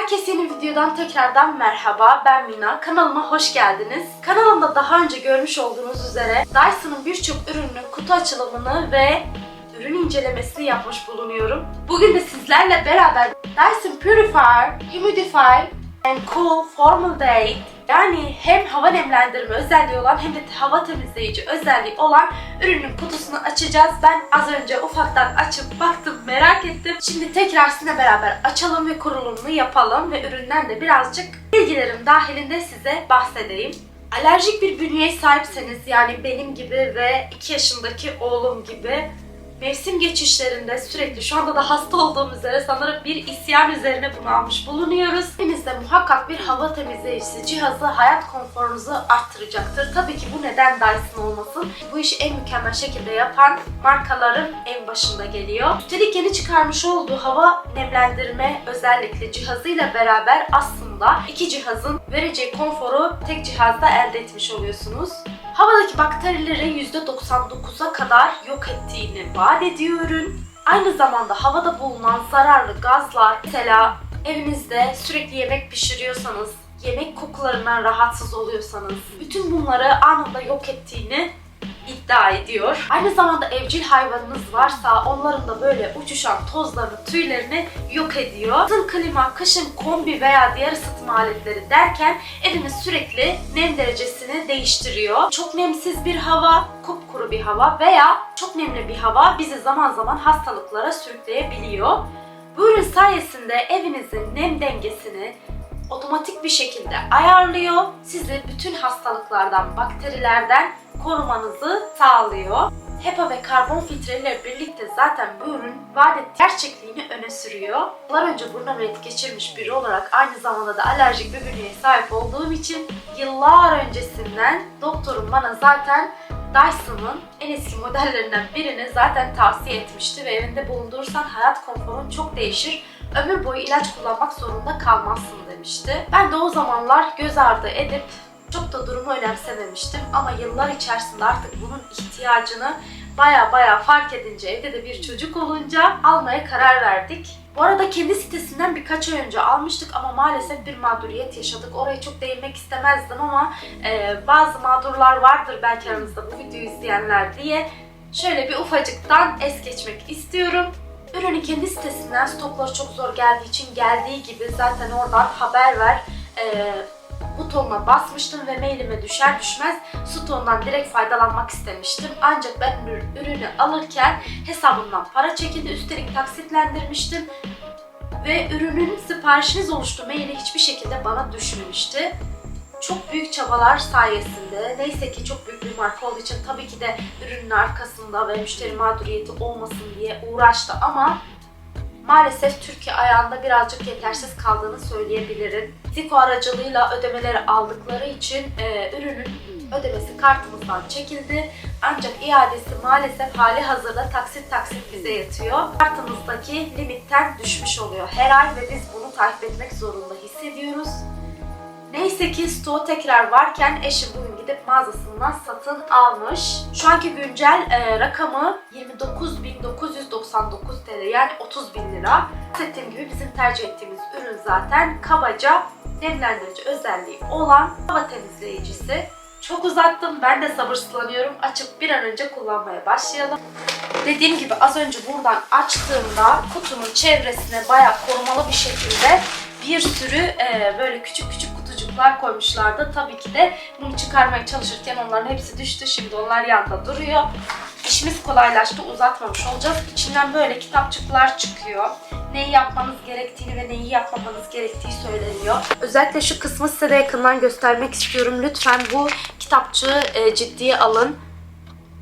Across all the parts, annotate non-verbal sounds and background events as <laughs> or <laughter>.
Herkese yeni videodan tekrardan merhaba. Ben Mina. Kanalıma hoş geldiniz. Kanalımda daha önce görmüş olduğunuz üzere Dyson'ın birçok ürünün kutu açılımını ve ürün incelemesini yapmış bulunuyorum. Bugün de sizlerle beraber Dyson Purifier, Humidifier and Cool Formal Day yani hem hava nemlendirme özelliği olan hem de hava temizleyici özelliği olan ürünün kutusunu açacağız. Ben az önce ufaktan açıp baktım merak ettim. Şimdi tekrar sizinle beraber açalım ve kurulumunu yapalım ve üründen de birazcık bilgilerim dahilinde size bahsedeyim. Alerjik bir bünyeye sahipseniz yani benim gibi ve 2 yaşındaki oğlum gibi mevsim geçişlerinde sürekli şu anda da hasta olduğum üzere sanırım bir isyan üzerine bunu almış bulunuyoruz. Evinizde muhakkak bir hava temizleyicisi cihazı hayat konforunuzu arttıracaktır. Tabii ki bu neden Dyson olmasın? Bu işi en mükemmel şekilde yapan markaların en başında geliyor. Üstelik yeni çıkarmış olduğu hava nemlendirme özellikle cihazıyla beraber aslında iki cihazın vereceği konforu tek cihazda elde etmiş oluyorsunuz. Havadaki bakterileri %99'a kadar yok ettiğini vaat ediyor ürün. Aynı zamanda havada bulunan zararlı gazlar, mesela evinizde sürekli yemek pişiriyorsanız, yemek kokularından rahatsız oluyorsanız, bütün bunları anında yok ettiğini iddia ediyor. Aynı zamanda evcil hayvanınız varsa onların da böyle uçuşan tozlarını, tüylerini yok ediyor. Yazın klima, kışın kombi veya diğer ısıtma aletleri derken eviniz sürekli nem derecesini değiştiriyor. Çok nemsiz bir hava, kupkuru bir hava veya çok nemli bir hava bizi zaman zaman hastalıklara sürükleyebiliyor. Bu ürün sayesinde evinizin nem dengesini otomatik bir şekilde ayarlıyor. Sizi bütün hastalıklardan, bakterilerden korumanızı sağlıyor. HEPA ve karbon filtreyle birlikte zaten bu ürün ettiği gerçekliğini öne sürüyor. Yıllar önce burun ameliyatı geçirmiş biri olarak aynı zamanda da alerjik bir bünyeye sahip olduğum için yıllar öncesinden doktorum bana zaten Dyson'ın en eski modellerinden birini zaten tavsiye etmişti ve evinde bulundurursan hayat konforun çok değişir. Ömür boyu ilaç kullanmak zorunda kalmazsın demişti. Ben de o zamanlar göz ardı edip çok da durumu önemsememiştim ama yıllar içerisinde artık bunun ihtiyacını baya baya fark edince evde de bir çocuk olunca almaya karar verdik. Bu arada kendi sitesinden birkaç ay önce almıştık ama maalesef bir mağduriyet yaşadık. Oraya çok değinmek istemezdim ama e, bazı mağdurlar vardır belki aranızda bu videoyu izleyenler diye şöyle bir ufacıktan es geçmek istiyorum. Ürünü kendi sitesinden stokları çok zor geldiği için geldiği gibi zaten oradan haber ver e, butonuna basmıştım ve mailime düşer düşmez stoğundan direkt faydalanmak istemiştim. Ancak ben ür- ürünü alırken hesabımdan para çekildi. Üstelik taksitlendirmiştim. Ve ürünün siparişiniz oluştu. Maili hiçbir şekilde bana düşmemişti. Çok büyük çabalar sayesinde neyse ki çok büyük bir marka olduğu için tabii ki de ürünün arkasında ve müşteri mağduriyeti olmasın diye uğraştı ama maalesef Türkiye ayağında birazcık yetersiz kaldığını söyleyebilirim. Ziko aracılığıyla ödemeleri aldıkları için e, ürünün ödemesi kartımızdan çekildi. Ancak iadesi maalesef hali hazırda taksit taksit bize yatıyor. Kartımızdaki limitten düşmüş oluyor her ay ve biz bunu takip etmek zorunda hissediyoruz. Neyse ki stoğu tekrar varken eşim bugün gidip mağazasından satın almış. Şu anki güncel e, rakamı 29.999 TL yani 30 bin lira. Bahsettiğim gibi bizim tercih ettiğimiz ürün zaten kabaca nemlendirici özelliği olan hava temizleyicisi. Çok uzattım. Ben de sabırsızlanıyorum. Açıp bir an önce kullanmaya başlayalım. Dediğim gibi az önce buradan açtığımda kutunun çevresine bayağı korumalı bir şekilde bir sürü e, böyle küçük küçük kutucuklar koymuşlardı. Tabii ki de bunu çıkarmaya çalışırken onların hepsi düştü. Şimdi onlar yanda duruyor. İşimiz kolaylaştı. Uzatmamış olacağız. İçinden böyle kitapçıklar çıkıyor. Neyi yapmanız gerektiğini ve neyi yapmamanız gerektiği söyleniyor. Özellikle şu kısmı size de yakından göstermek istiyorum. Lütfen bu kitapçığı e, ciddiye alın.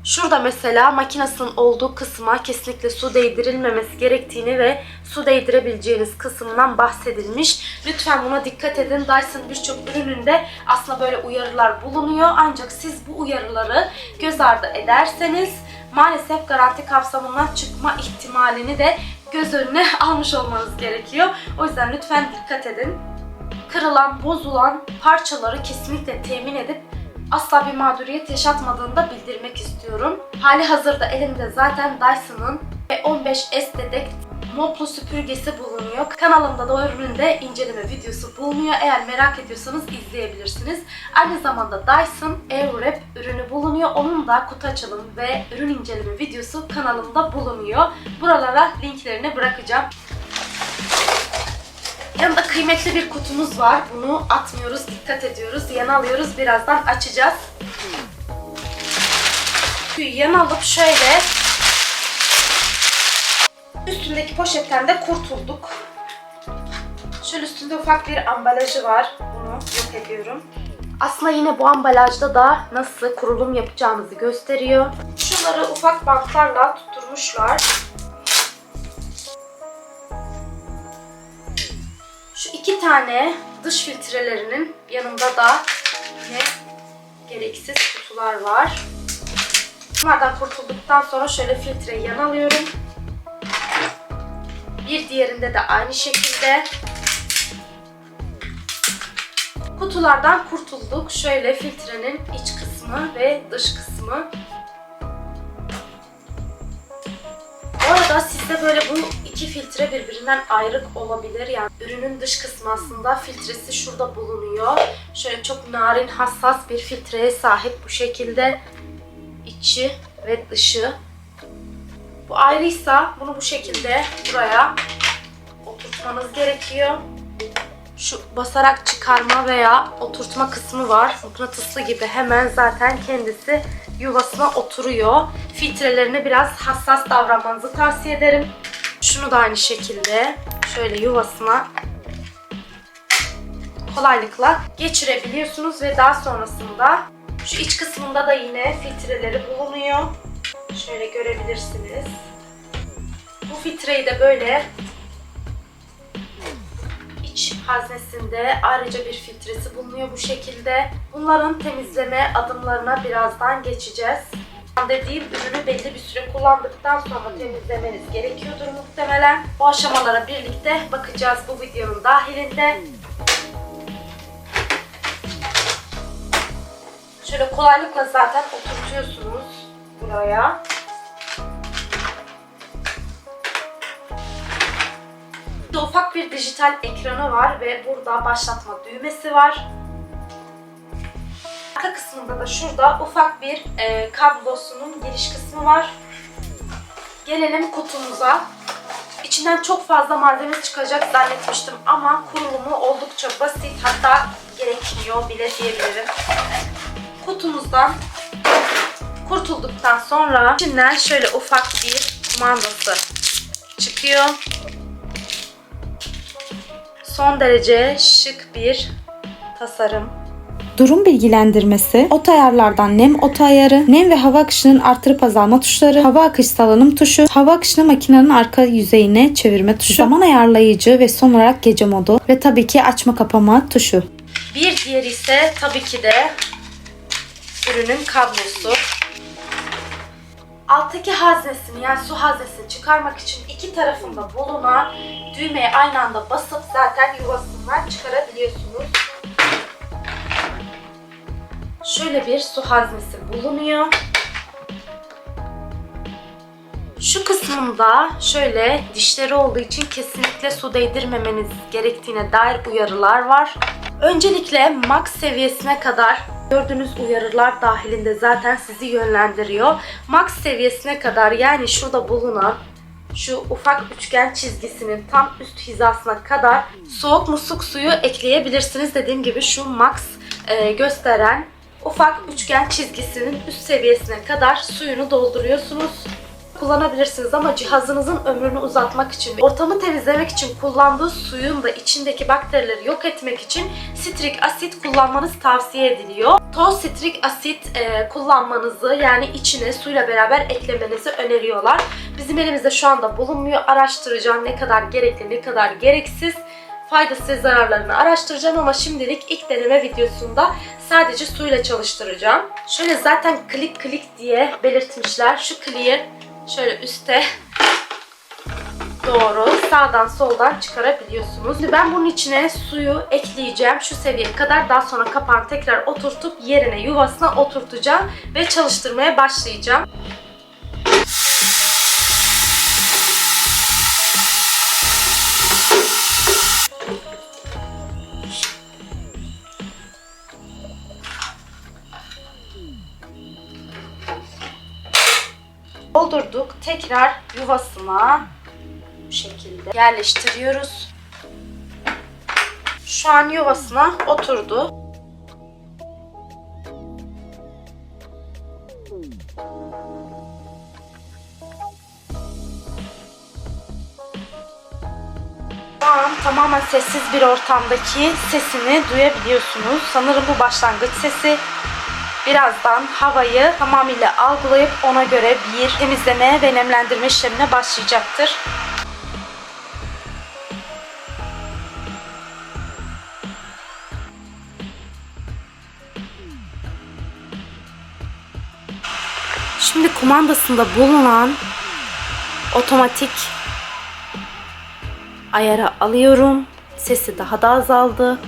Şurada mesela makinasının olduğu kısma kesinlikle su değdirilmemesi gerektiğini ve su değdirebileceğiniz kısımdan bahsedilmiş. Lütfen buna dikkat edin. Dyson birçok ürününde aslında böyle uyarılar bulunuyor. Ancak siz bu uyarıları göz ardı ederseniz maalesef garanti kapsamından çıkma ihtimalini de göz önüne <laughs> almış olmanız gerekiyor. O yüzden lütfen dikkat edin. Kırılan, bozulan parçaları kesinlikle temin edip asla bir mağduriyet yaşatmadığını da bildirmek istiyorum. Hali hazırda elimde zaten Dyson'ın 15S dedek moplu süpürgesi bulunuyor. Kanalımda da o ürünün de inceleme videosu bulunuyor. Eğer merak ediyorsanız izleyebilirsiniz. Aynı zamanda Dyson Airwrap ürünü bulunuyor. Onun da kutu açılım ve ürün inceleme videosu kanalımda bulunuyor. Buralara linklerini bırakacağım. Yanında kıymetli bir kutumuz var. Bunu atmıyoruz, dikkat ediyoruz. Yana alıyoruz. Birazdan açacağız. Yana alıp şöyle üstündeki poşetten de kurtulduk. Şöyle üstünde ufak bir ambalajı var. Bunu yok ediyorum. Aslında yine bu ambalajda da nasıl kurulum yapacağımızı gösteriyor. Şunları ufak bantlarla tutturmuşlar. İki tane dış filtrelerinin yanında da yine gereksiz kutular var. Bunlardan kurtulduktan sonra şöyle filtreyi yan alıyorum. Bir diğerinde de aynı şekilde. Kutulardan kurtulduk. Şöyle filtrenin iç kısmı ve dış kısmı. Bu arada sizde böyle bu iki filtre birbirinden ayrık olabilir. Yani ürünün dış kısmı aslında filtresi şurada bulunuyor. Şöyle çok narin, hassas bir filtreye sahip bu şekilde içi ve dışı. Bu ayrıysa bunu bu şekilde buraya oturtmanız gerekiyor. Şu basarak çıkarma veya oturtma kısmı var. Mıknatıslı gibi hemen zaten kendisi yuvasına oturuyor. Filtrelerine biraz hassas davranmanızı tavsiye ederim. Şunu da aynı şekilde şöyle yuvasına kolaylıkla geçirebiliyorsunuz ve daha sonrasında şu iç kısmında da yine filtreleri bulunuyor. Şöyle görebilirsiniz. Bu filtreyi de böyle iç haznesinde ayrıca bir filtresi bulunuyor bu şekilde. Bunların temizleme adımlarına birazdan geçeceğiz. Dediğim ürünü belli bir süre kullandıktan sonra temizlemeniz gerekiyordur muhtemelen. Bu aşamalara birlikte bakacağız bu videonun dahilinde. Şöyle kolaylıkla zaten oturtuyorsunuz buraya. Burada ufak bir dijital ekranı var ve burada başlatma düğmesi var. Arka kısmında da şurada ufak bir e, kablosunun giriş kısmı var. Gelelim kutumuza. İçinden çok fazla malzeme çıkacak zannetmiştim ama kurulumu oldukça basit hatta gerekmiyor bile diyebilirim. Kutumuzdan kurtulduktan sonra içinden şöyle ufak bir kumandası çıkıyor. Son derece şık bir tasarım. Durum bilgilendirmesi, ot ayarlardan nem ot ayarı, nem ve hava akışının artırıp azalma tuşları, hava akış salınım tuşu, hava akışını makinenin arka yüzeyine çevirme tuşu, zaman ayarlayıcı ve son olarak gece modu ve tabii ki açma kapama tuşu. Bir diğeri ise tabii ki de ürünün kablosu. Alttaki haznesini yani su haznesini çıkarmak için iki tarafında bulunan düğmeye aynı anda basıp zaten yuvasından çıkarabiliyorsunuz. Şöyle bir su haznesi bulunuyor. Şu kısmında şöyle dişleri olduğu için kesinlikle su değdirmemeniz gerektiğine dair uyarılar var. Öncelikle max seviyesine kadar gördüğünüz uyarılar dahilinde zaten sizi yönlendiriyor. Max seviyesine kadar yani şurada bulunan şu ufak üçgen çizgisinin tam üst hizasına kadar soğuk musluk suyu ekleyebilirsiniz. Dediğim gibi şu max e, gösteren ufak üçgen çizgisinin üst seviyesine kadar suyunu dolduruyorsunuz kullanabilirsiniz ama cihazınızın ömrünü uzatmak için ortamı temizlemek için kullandığı suyun da içindeki bakterileri yok etmek için sitrik asit kullanmanız tavsiye ediliyor. Toz sitrik asit e, kullanmanızı yani içine suyla beraber eklemenizi öneriyorlar. Bizim elimizde şu anda bulunmuyor. Araştıracağım ne kadar gerekli ne kadar gereksiz faydası ve zararlarını araştıracağım ama şimdilik ilk deneme videosunda sadece suyla çalıştıracağım. Şöyle zaten klik klik diye belirtmişler. Şu kliği şöyle üste doğru sağdan soldan çıkarabiliyorsunuz. Şimdi ben bunun içine suyu ekleyeceğim şu seviyeye kadar. Daha sonra kapağını tekrar oturtup yerine yuvasına oturtacağım ve çalıştırmaya başlayacağım. Tekrar yuvasına bu şekilde yerleştiriyoruz. Şu an yuvasına oturdu. Tamamen sessiz bir ortamdaki sesini duyabiliyorsunuz. Sanırım bu başlangıç sesi. Birazdan havayı tamamıyla algılayıp ona göre bir temizleme ve nemlendirme işlemine başlayacaktır. Şimdi kumandasında bulunan otomatik ayara alıyorum. Sesi daha da azaldı.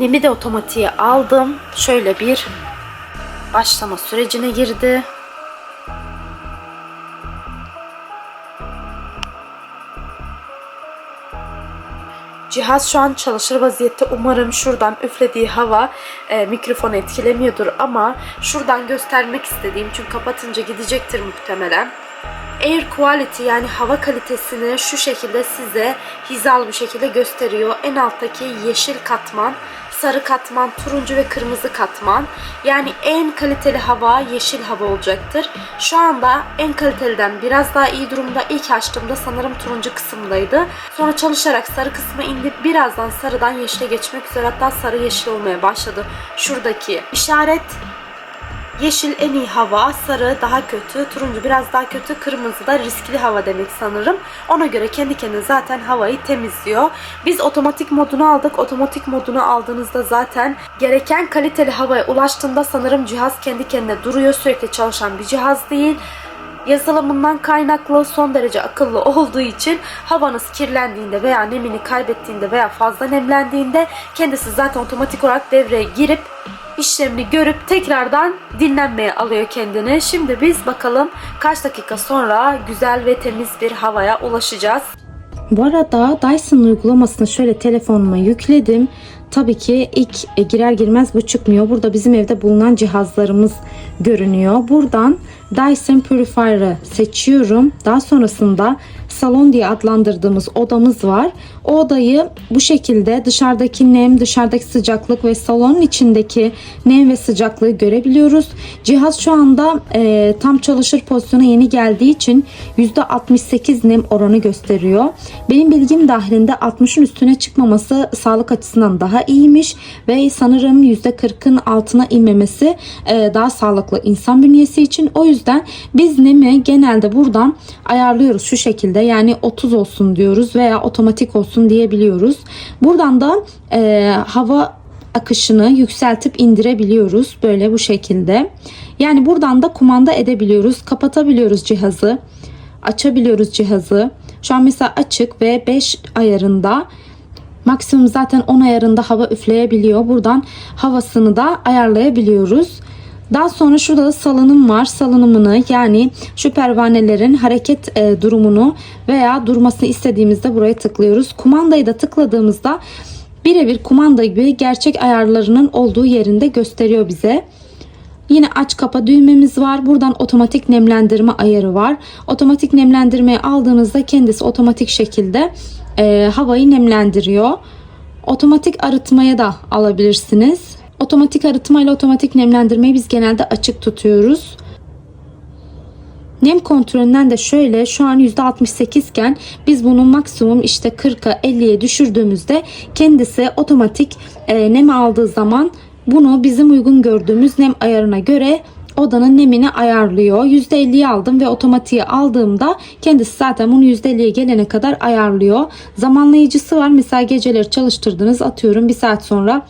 Nemi de otomatiğe aldım. Şöyle bir başlama sürecine girdi. Cihaz şu an çalışır vaziyette. Umarım şuradan üflediği hava e, mikrofonu etkilemiyordur ama şuradan göstermek istediğim çünkü kapatınca gidecektir muhtemelen. Air quality yani hava kalitesini şu şekilde size hizalı bir şekilde gösteriyor. En alttaki yeşil katman, sarı katman, turuncu ve kırmızı katman. Yani en kaliteli hava yeşil hava olacaktır. Şu anda en kaliteliden biraz daha iyi durumda. İlk açtığımda sanırım turuncu kısımdaydı. Sonra çalışarak sarı kısma indi. Birazdan sarıdan yeşile geçmek üzere hatta sarı yeşil olmaya başladı. Şuradaki işaret Yeşil en iyi hava, sarı daha kötü, turuncu biraz daha kötü, kırmızı da riskli hava demek sanırım. Ona göre kendi kendine zaten havayı temizliyor. Biz otomatik modunu aldık. Otomatik modunu aldığınızda zaten gereken kaliteli havaya ulaştığında sanırım cihaz kendi kendine duruyor. Sürekli çalışan bir cihaz değil yazılımından kaynaklı son derece akıllı olduğu için havanız kirlendiğinde veya nemini kaybettiğinde veya fazla nemlendiğinde kendisi zaten otomatik olarak devreye girip işlemini görüp tekrardan dinlenmeye alıyor kendini. Şimdi biz bakalım kaç dakika sonra güzel ve temiz bir havaya ulaşacağız. Bu arada Dyson uygulamasını şöyle telefonuma yükledim. Tabii ki ilk e, girer girmez bu çıkmıyor. Burada bizim evde bulunan cihazlarımız görünüyor. Buradan Dyson Purifier'ı seçiyorum. Daha sonrasında salon diye adlandırdığımız odamız var. O odayı bu şekilde dışarıdaki nem, dışarıdaki sıcaklık ve salonun içindeki nem ve sıcaklığı görebiliyoruz. Cihaz şu anda e, tam çalışır pozisyona yeni geldiği için %68 nem oranı gösteriyor. Benim bilgim dahilinde 60'ın üstüne çıkmaması sağlık açısından daha iyiymiş ve sanırım %40'ın altına inmemesi e, daha sağlıklı insan bünyesi için. O yüzden biz nemi genelde buradan ayarlıyoruz şu şekilde yani 30 olsun diyoruz veya otomatik olsun diyebiliyoruz. Buradan da e, hava akışını yükseltip indirebiliyoruz böyle bu şekilde. Yani buradan da kumanda edebiliyoruz, kapatabiliyoruz cihazı, açabiliyoruz cihazı. Şu an mesela açık ve 5 ayarında maksimum zaten 10 ayarında hava üfleyebiliyor. Buradan havasını da ayarlayabiliyoruz. Daha sonra şurada da salınım var. Salınımını yani şu pervanelerin hareket e, durumunu veya durmasını istediğimizde buraya tıklıyoruz. Kumandayı da tıkladığımızda birebir kumanda gibi gerçek ayarlarının olduğu yerinde gösteriyor bize. Yine aç kapa düğmemiz var. Buradan otomatik nemlendirme ayarı var. Otomatik nemlendirmeyi aldığınızda kendisi otomatik şekilde e, havayı nemlendiriyor. Otomatik arıtmaya da alabilirsiniz. Otomatik arıtma ile otomatik nemlendirmeyi biz genelde açık tutuyoruz. Nem kontrolünden de şöyle şu an %68 iken biz bunu maksimum işte 40'a 50'ye düşürdüğümüzde kendisi otomatik e, nem aldığı zaman bunu bizim uygun gördüğümüz nem ayarına göre odanın nemini ayarlıyor. %50'yi aldım ve otomatiğe aldığımda kendisi zaten bunu %50'ye gelene kadar ayarlıyor. Zamanlayıcısı var. Mesela geceleri çalıştırdınız atıyorum bir saat sonra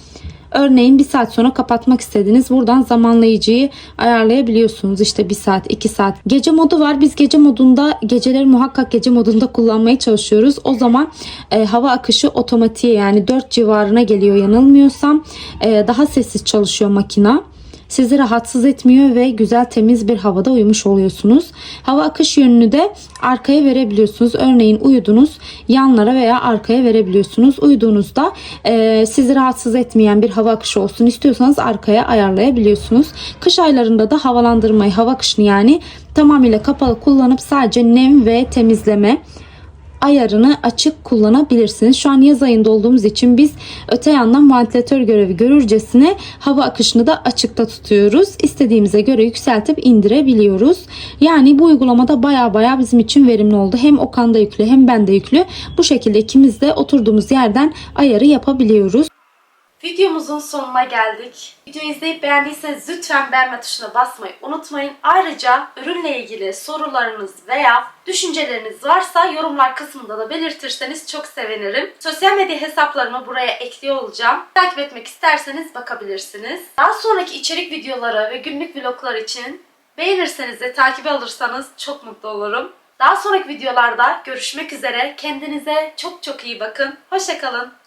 Örneğin bir saat sonra kapatmak istediniz. Buradan zamanlayıcıyı ayarlayabiliyorsunuz. İşte bir saat, iki saat. Gece modu var. Biz gece modunda geceleri muhakkak gece modunda kullanmaya çalışıyoruz. O zaman e, hava akışı otomatiğe yani 4 civarına geliyor yanılmıyorsam. E, daha sessiz çalışıyor makina. Sizi rahatsız etmiyor ve güzel temiz bir havada uyumuş oluyorsunuz. Hava akış yönünü de arkaya verebiliyorsunuz. Örneğin uyudunuz yanlara veya arkaya verebiliyorsunuz. Uyuduğunuzda e, sizi rahatsız etmeyen bir hava akışı olsun istiyorsanız arkaya ayarlayabiliyorsunuz. Kış aylarında da havalandırmayı, hava akışını yani tamamıyla kapalı kullanıp sadece nem ve temizleme ayarını açık kullanabilirsiniz. Şu an yaz ayında olduğumuz için biz öte yandan vantilatör görevi görürcesine hava akışını da açıkta tutuyoruz. İstediğimize göre yükseltip indirebiliyoruz. Yani bu uygulamada baya baya bizim için verimli oldu. Hem Okan da yüklü hem ben de yüklü. Bu şekilde ikimiz de oturduğumuz yerden ayarı yapabiliyoruz. Videomuzun sonuna geldik. Videoyu izleyip beğendiyseniz lütfen beğenme tuşuna basmayı unutmayın. Ayrıca ürünle ilgili sorularınız veya düşünceleriniz varsa yorumlar kısmında da belirtirseniz çok sevinirim. Sosyal medya hesaplarımı buraya ekliyor olacağım. Takip etmek isterseniz bakabilirsiniz. Daha sonraki içerik videoları ve günlük vloglar için beğenirseniz ve takibe alırsanız çok mutlu olurum. Daha sonraki videolarda görüşmek üzere. Kendinize çok çok iyi bakın. Hoşçakalın.